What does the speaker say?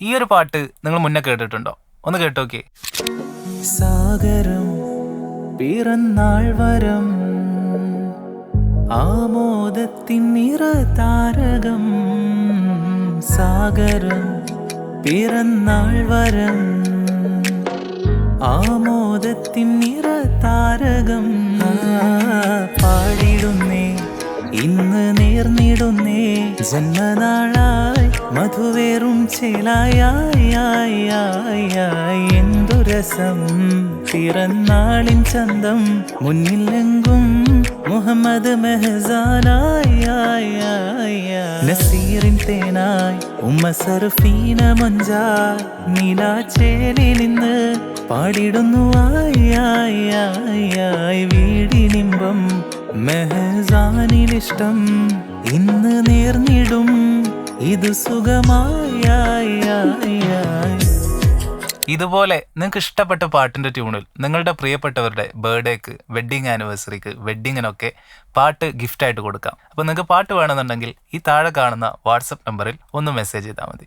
ഈ ഒരു പാട്ട് നിങ്ങൾ മുന്നേ കേട്ടിട്ടുണ്ടോ? ഒന്ന് കേട്ടോക്കെ സാഗരം പിറന്നാൾ വരം ആമോദത്തിൻ താരകം സാഗരം പിറന്നാൾ വരം ആമോദത്തിൻ താരകം പാടിടുന്നേ ഇന്ന് നേർന്നിടുന്നേ ജന്മനാളായി എന്തു രസം? പിറന്നാളിൻ ചന്തം മുന്നിലെങ്കും മുഹമ്മദ് മെഹസാനായി നസീറിൻ തേനായി ഉമ്മ സർഫീന മൊഞ്ചായി നീലാച്ചേലിൽ നിന്ന് പാടിടുന്നു ആയി വീടിനിമ്പം മെഹസാനിലിഷ്ടം ഇന്ന് നേർന്നിടും. ഇത് സുഖമായി ഇതുപോലെ നിങ്ങൾക്ക് ഇഷ്ടപ്പെട്ട പാട്ടിന്റെ ട്യൂണിൽ നിങ്ങളുടെ പ്രിയപ്പെട്ടവരുടെ ബർത്ത്ഡേക്ക് വെഡ്ഡിങ് ആനിവേഴ്സറിക്ക് വെഡ്ഡിങ്ങിനൊക്കെ പാട്ട് ഗിഫ്റ്റായിട്ട് കൊടുക്കാം. അപ്പോൾ നിങ്ങൾക്ക് പാട്ട് വേണമെന്നുണ്ടെങ്കിൽ ഈ താഴെ കാണുന്ന വാട്സപ്പ് നമ്പറിൽ ഒന്ന് മെസ്സേജ് ചെയ്താൽ മതി.